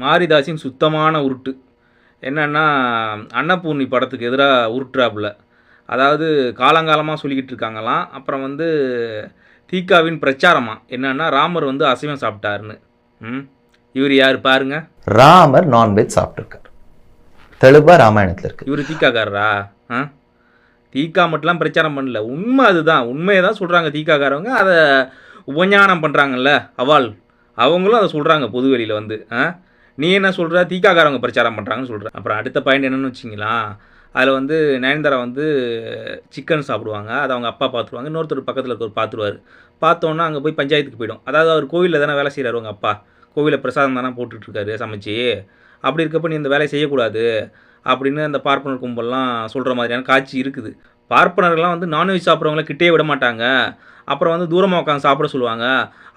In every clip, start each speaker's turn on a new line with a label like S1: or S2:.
S1: மாரிதாஸின் சுத்தமான உருட்டு. என்னன்னா அன்னபூர்ணி படத்துக்கு எதிராக உருட்டுறாப்புல. அதாவது காலங்காலமாக சொல்லிக்கிட்டு இருக்காங்களாம். அப்புறம் வந்து தீகாவின் பிரச்சாரமா? என்னன்னா ராமர் வந்து அசைவம் சாப்பிட்டாருன்னு. ம்? இவர் யார் பாருங்க.
S2: ராமர் நான்வெஜ் சாப்பிட்ருக்காரு தெளிவா ராமாயணத்துல இருக்கு.
S1: இவர் தீக்காக்காரரா? ஆ? தீக்கா மட்டும்லாம் பிரச்சாரம் பண்ணல. உண்மை அதுதான். உண்மையை தான் சொல்கிறாங்க தீக்காக்காரவங்க. அதை உபஞானம் பண்ணுறாங்கல்ல அவாள். அவங்களும் அதை சொல்கிறாங்க பொதுவெளியில் வந்து. ஆ? நீ என்ன சொல்கிற தீக்காக்காரவங்க பிரச்சாரம் பண்ணுறாங்கன்னு சொல்கிற அப்புறம் அடுத்த பாயிண்ட் என்னென்னு வச்சிங்களா? அதில் வந்து நயன்தாரா வந்து சிக்கன் சாப்பிடுவாங்க. அதை அவங்க அப்பா பார்த்துருவாங்க. இன்னொருத்தர் பக்கத்தில் இருக்கவர் பார்த்துருவார். பார்த்தோன்னா அங்கே போய் பஞ்சாயத்துக்கு போயிடும். அதாவது அவர் கோவிலில் தானே வேலை செய்கிறார் அவங்க அப்பா. கோவிலில் பிரசாதம் தானே போட்டுட்ருக்காரு சமைச்சு. அப்படி இருக்கப்போ நீ இந்த வேலையை செய்யக்கூடாது அப்படின்னு அந்த பார்ப்பனர் கும்பல்லாம் சொல்கிற மாதிரியான காட்சி இருக்குது. பார்ப்பனர்கள்லாம் வந்து நான்வெஜ் சாப்பிட்றவங்கள கிட்டே விட மாட்டாங்க. அப்புறம் வந்து தூரமாக உட்காந்து சாப்பிட சொல்லுவாங்க.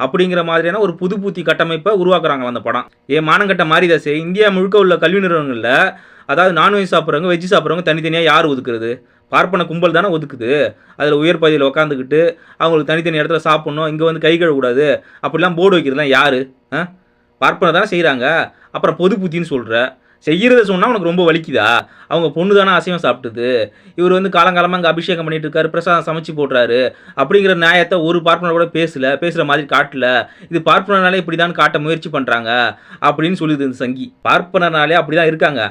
S1: அப்படிங்கிற மாதிரியான ஒரு புது புத்தி கட்டமைப்பை உருவாக்குறாங்க அந்த படம். ஏன் மானங்கட்ட மாரிதாசே இந்தியா முழுக்க உள்ள கல்வி நிறுவனங்களில் அதாவது நான்வெஜ் சாப்பிட்றவங்க வெஜ் சாப்பிட்றவங்க தனித்தனியாக யார் ஒதுக்குறது? பார்ப்பன கும்பல் தானே ஒதுக்குது. அதில் உயர் பகுதியில் உட்காந்துக்கிட்டு அவங்களுக்கு தனித்தனி இடத்துல சாப்பிட்ணும் இங்கே வந்து கை கழுவக்கூடாது அப்படிலாம் போர்டு வைக்கிறதுலாம் யார்? பார்ப்பனை தானே செய்கிறாங்க அப்புறம் பொது புத்தின்னு சொல்கிற செய்கிறத சொன்னால் உனக்கு ரொம்ப வலிக்குதா? அவங்க பொண்ணு தானே அசைவம் சாப்பிட்டுது. இவர் வந்து காலங்காலமாக அங்கே அபிஷேகம் பண்ணிட்டு இருக்காரு பிரசாதம் சமைச்சு போடுறாரு. அப்படிங்கிற நியாயத்தை ஒரு பார்ப்பனர் கூட பேசல பேசுகிற மாதிரி காட்டல. இது பார்ப்பனர்னாலே இப்படி தான் காட்ட முயற்சி பண்ணுறாங்க அப்படின்னு சொல்லுது இந்த சங்கி. பார்ப்பனர்னாலே அப்படி தான் இருக்காங்க.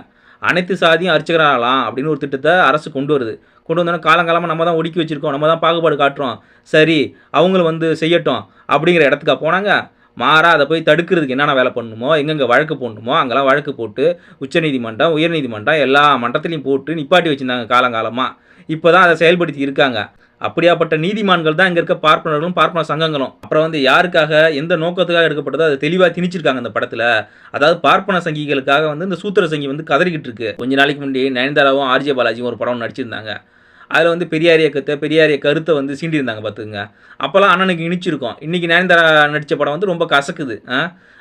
S1: அனைத்து சாதியும் அர்ச்சகராகலாம் அப்படின்னு ஒரு திட்டத்தை அரசு கொண்டு வருது. கொண்டு வந்தோன்னா காலங்காலமாக நம்ம தான் ஒடுக்கி வச்சுருக்கோம் நம்ம தான் பாகுபாடு காட்டுறோம். சரி அவங்களும் வந்து செய்யட்டும் அப்படிங்கிற இடத்துக்கா போனாங்க. மாறாக அதை போய் தடுக்கிறதுக்கு என்னென்ன வேலை பண்ணணுமோ எங்கெங்கே வழக்கு போடணுமோ அங்கெல்லாம் வழக்கு போட்டு உச்சநீதிமன்றம் உயர்நீதிமன்றம் எல்லா மன்றத்திலையும் போட்டு நிப்பாட்டி வச்சுருந்தாங்க காலங்காலமாக இப்போ தான் அதை செயல்படுத்தி இருக்காங்க. அப்படியாப்பட்ட நீதிமான்கள் தான் இங்கே இருக்க பார்ப்பனர்களும் பார்ப்பன சங்கங்களும். அப்புறம் வந்து யாருக்காக எந்த நோக்கத்துக்காக எடுக்கப்பட்டதோ அதை தெளிவாக திணிச்சிருக்காங்க இந்த படத்தில். அதாவது பார்ப்பன சங்கிகளுக்காக வந்து இந்த சூத்திர சங்கி வந்து கதறிக்கிட்டு இருக்கு. கொஞ்ச நாளைக்கு முன்னாடி நயன்தாராவும் ஆர்ஜே பாலாஜியும் ஒரு படம் நடிச்சிருந்தாங்க. அதில் வந்து பெரியார் இயக்கத்தை பெரியார் கருத்தை வந்து சீண்டியிருந்தாங்க பார்த்துக்குங்க. அப்போல்லாம் அண்ணனுக்கு இனிச்சிருக்கும். இன்றைக்கி நயன்தாரா நடித்த படம் வந்து ரொம்ப கசக்குது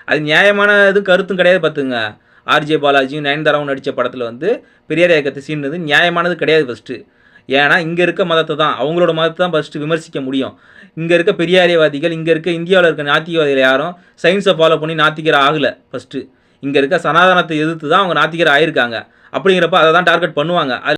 S1: அது நியாயமான இது கருத்தும் கிடையாது பார்த்துங்க ஆர்ஜே பாலாஜியும் நயன்தாராவும் நடித்த படத்தில் வந்து பெரியார் இயக்கத்தை சீண்டது நியாயமானது கிடையாது ஃபஸ்ட்டு ஏன்னா இங்கே இருக்க மதத்தை தான் அவங்களோட மதத்தை தான் ஃபஸ்ட்டு விமர்சிக்க முடியும். இங்கே இருக்க பெரியாரியவாதிகள் இங்கே இருக்க இந்தியாவில் இருக்க நாத்திகவாதிகள் யாரும் சயின்ஸை ஃபாலோ பண்ணி நாத்திகர் ஆகலை ஃபஸ்ட்டு இங்கே இருக்க சனாதனத்தை எதிர்த்து தான் அவங்க நாத்திகர் ஆயிருக்காங்க. அப்படிங்கிறப்ப அதை தான் டார்கெட் பண்ணுவாங்க. அது